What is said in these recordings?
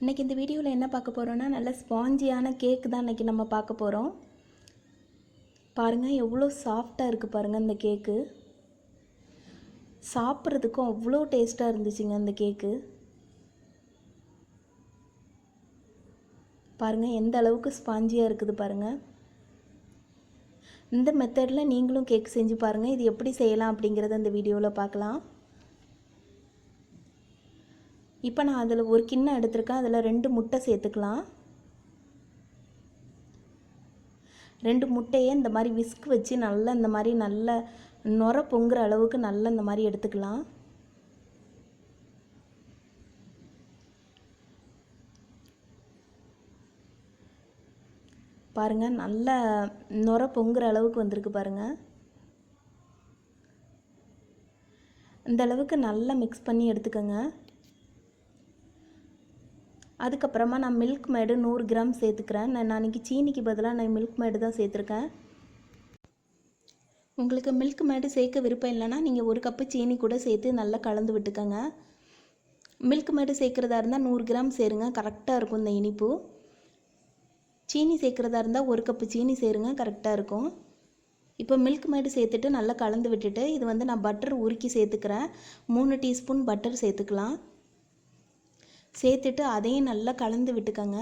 இன்றைக்கி இந்த வீடியோவில் என்ன பார்க்க போகிறோன்னா நல்ல ஸ்பாஞ்சியான கேக் தான் இன்றைக்கி நம்ம பார்க்க போகிறோம் பாருங்கள் எவ்வளோ சாஃப்டாக இருக்குது பாருங்கள் இந்த கேக்கு சாப்பிட்றதுக்கும் அவ்வளோ டேஸ்ட்டாக இருந்துச்சுங்க இந்த கேக்கு பாருங்கள் எந்த அளவுக்கு ஸ்பாஞ்சியாக இருக்குது பாருங்கள் இந்த மெத்தடில் நீங்களும் கேக் செஞ்சு பாருங்கள் இது எப்படி செய்யலாம் அப்படிங்கிறத இந்த வீடியோவில் பார்க்கலாம். இப்போ நான் அதில் ஒரு கிண்ணம் எடுத்திருக்கேன். அதில் ரெண்டு முட்டை சேர்த்துக்கலாம். ரெண்டு முட்டையை இந்த மாதிரி விஸ்க் வச்சு நல்லா இந்த மாதிரி நல்ல நுர பொங்குற அளவுக்கு நல்லா இந்த மாதிரி எடுத்துக்கலாம். பாருங்கள் நல்ல நுர பொங்குற அளவுக்கு வந்திருக்கு பாருங்கள் இந்த அளவுக்கு நல்லா மிக்ஸ் பண்ணி எடுத்துக்கோங்க. அதுக்கப்புறமா நான் மில்க் மேடு நூறு கிராம் சேர்த்துக்கிறேன். நான் அன்றைக்கி சீனிக்கு பதிலாக நான் மில்க் மேடு தான் சேர்த்துருக்கேன். உங்களுக்கு மில்க் மேடு சேர்க்க விருப்பம் இல்லைன்னா நீங்கள் ஒரு கப்பு சீனி கூட சேர்த்து நல்லா கலந்து விட்டுக்கோங்க. மில்க் மேடு சேர்க்குறதா இருந்தால் நூறு கிராம் சேருங்க. கரெக்டாக இருக்கும் இந்த இனிப்பு. சீனி சேர்க்குறதா இருந்தால் ஒரு கப்பு சீனி சேருங்க. கரெக்டாக இருக்கும். இப்போ மில்க் மேடு சேர்த்துட்டு நல்லா கலந்து விட்டுட்டு இது வந்து நான் பட்டர் உருக்கி சேர்த்துக்கிறேன். மூணு டீஸ்பூன் பட்டர் சேர்த்துக்கலாம். சேர்த்துட்டு அதையும் நல்லா கலந்து விட்டுக்கோங்க.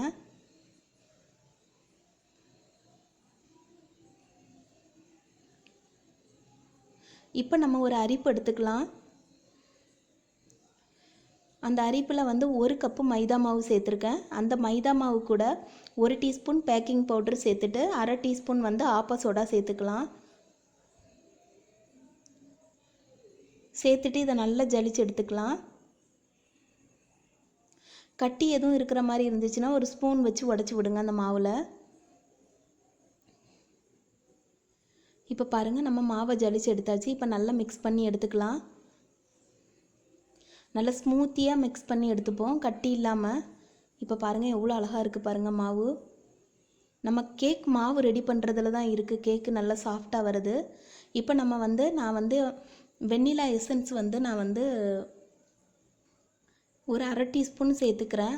இப்போ நம்ம ஒரு அரிப்பு எடுத்துக்கலாம். அந்த அரிப்பில் வந்து ஒரு கப்பு மைதா மாவு சேர்த்துருக்கேன். அந்த மைதா மாவு கூட ஒரு டீஸ்பூன் பேக்கிங் பவுடர் சேர்த்துட்டு அரை டீஸ்பூன் வந்து ஆப்பா சோடா சேர்த்துக்கலாம். சேர்த்துட்டு இதை நல்லா ஜலிச்சு எடுத்துக்கலாம். கட்டி எதுவும் இருக்கிற மாதிரி இருந்துச்சுன்னா ஒரு ஸ்பூன் வச்சு உடச்சி விடுங்க அந்த மாவில். இப்போ பாருங்கள் நம்ம மாவை ஜலிச்சு எடுத்தாச்சு. இப்போ நல்லா மிக்ஸ் பண்ணி எடுத்துக்கலாம். நல்லா ஸ்மூத்தியாக மிக்ஸ் பண்ணி எடுத்துப்போம். கட்டி இல்லாமல் இப்போ பாருங்கள் எவ்வளோ அழகாக இருக்குது பாருங்கள் மாவு. நம்ம கேக் மாவு ரெடி பண்ணுறதுல தான் இருக்குது கேக்கு நல்லா சாஃப்டாக வருது. இப்போ நம்ம வந்து நான் வந்து வெண்ணிலா எசன்ஸ் வந்து நான் வந்து ஒரு அரை டீஸ்பூன் சேர்த்துக்கிறேன்.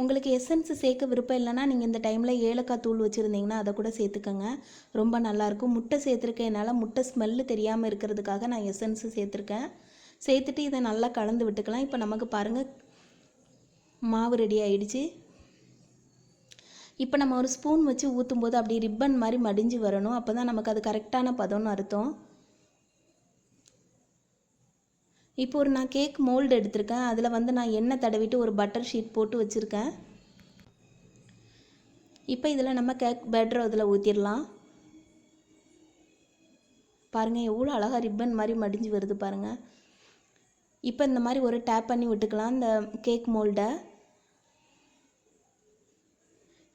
உங்களுக்கு எசன்ஸ் சேர்க்க விருப்பம் இல்லைன்னா நீங்கள் இந்த டைமில் ஏலக்காய் தூள் வச்சுருந்தீங்கன்னா அதை கூட சேர்த்துக்கோங்க. ரொம்ப நல்லாயிருக்கும் முட்டை சேர்த்துருக்கேனால முட்டை ஸ்மெல்லு தெரியாமல் இருக்கிறதுக்காக நான் எசன்ஸு சேர்த்துருக்கேன். சேர்த்துட்டு இதை நல்லா கலந்து விட்டுக்கலாம். இப்போ நமக்கு பாருங்கள் மாவு ரெடி ஆயிடுச்சு. இப்போ நம்ம ஒரு ஸ்பூன் வச்சு ஊற்றும் போது அப்படி ரிப்பன் மாதிரி மடிஞ்சு வரணும். அப்போ தான் நமக்கு அது கரெக்டான பதம்னு அர்த்தம். இப்போ ஒரு நான் கேக் மோல்டு எடுத்திருக்கேன். அதில் வந்து நான் எண்ணெய் தடவிட்டு ஒரு பட்டர் ஷீட் போட்டு வச்சுருக்கேன். இப்போ இதில் நம்ம கேக் பெட்ரோ அதில் ஊற்றிடலாம் பாருங்கள் எவ்வளோ அழகாக ரிப்பன் மாதிரி மடிஞ்சு வருது பாருங்கள் இப்போ இந்த மாதிரி ஒரு டேப் பண்ணி விட்டுக்கலாம் இந்த கேக் மோல்டை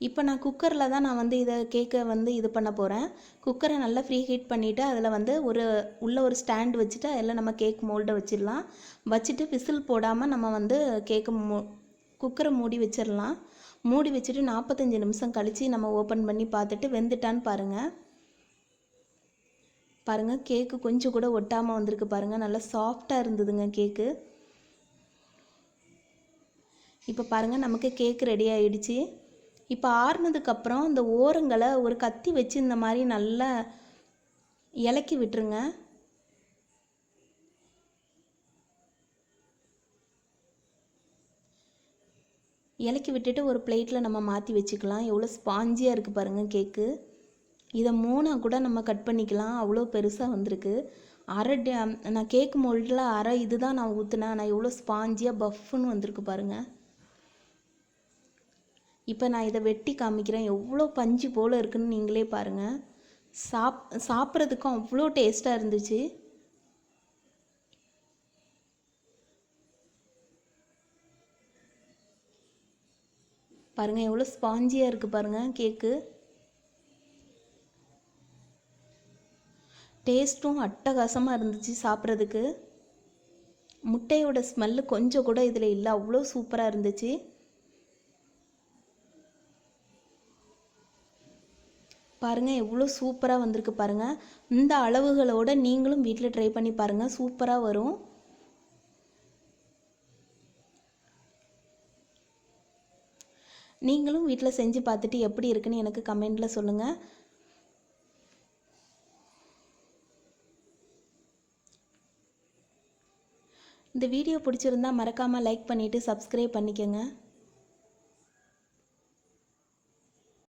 இப்போ நான் குக்கரில் தான் நான் வந்து இதை கேக்கை வந்து இது பண்ண போகிறேன் குக்கரை நல்லா ஃப்ரீ ஹீட் பண்ணிவிட்டு அதில் வந்து ஒரு உள்ளே ஒரு ஸ்டாண்ட் வச்சுட்டு அதில் நம்ம கேக் மோல்டை வச்சிடலாம். வச்சுட்டு விசில் போடாமல் நம்ம வந்து கேக்கு மூ குக்கரை மூடி வச்சிடலாம். மூடி வச்சுட்டு நாற்பத்தஞ்சு நிமிஷம் கழித்து நம்ம ஓப்பன் பண்ணி பார்த்துட்டு வெந்துட்டான்னு பாருங்கள் பாருங்கள் கேக்கு கொஞ்சம் கூட ஒட்டாமல் வந்திருக்கு பாருங்கள் நல்லா சாஃப்டாக இருந்ததுங்க கேக்கு இப்போ பாருங்கள் நமக்கு கேக் ரெடி ஆகிடுச்சி இப்போ ஆறுனதுக்கப்புறம் இந்த ஓரங்களை ஒரு கத்தி வச்சு இந்த மாதிரி நல்லா இலக்கி விட்டுருங்க. இலக்கி விட்டுட்டு ஒரு பிளேட்டில் நம்ம மாற்றி வச்சுக்கலாம். எவ்வளோ ஸ்பாஞ்சியாக இருக்குது பாருங்கள் கேக்கு. இதை மூணாக கூட நம்ம கட் பண்ணிக்கலாம். அவ்வளோ பெருசாக வந்திருக்கு. அரை நான் கேக் மோல்டில் அரை இது தான் நான் ஊற்றுனேன் ஆனால் எவ்வளோ ஸ்பாஞ்சியாக பஃப்னு வந்திருக்கு பாருங்கள் இப்போ நான் இதை வெட்டி காமிக்கிறேன். எவ்வளோ பஞ்சு போல் இருக்குன்னு நீங்களே பாருங்கள் சாப் சாப்பிட்றதுக்கும் அவ்வளோ டேஸ்ட்டாக இருந்துச்சு. பாருங்கள் எவ்வளோ ஸ்பாஞ்சியாக இருக்குது பாருங்கள் கேக்கு. டேஸ்ட்டும் அட்டகாசமாக இருந்துச்சு சாப்பிட்றதுக்கு. முட்டையோட ஸ்மெல்லு கொஞ்சம் கூட இதில் இல்லை. அவ்வளோ சூப்பராக இருந்துச்சு. பாருங்கள் எவ்வளோ சூப்பராக வந்திருக்கு பாருங்கள் இந்த அளவுகளோட நீங்களும் வீட்டில் ட்ரை பண்ணி பாருங்கள் சூப்பராக வரும். நீங்களும் வீட்டில் செஞ்சு பார்த்துட்டு எப்படி இருக்குன்னு எனக்கு கமெண்டில் சொல்லுங்கள் இந்த வீடியோ பிடிச்சிருந்தா மறக்காமல் லைக் பண்ணிவிட்டு சப்ஸ்கிரைப் பண்ணிக்கோங்க.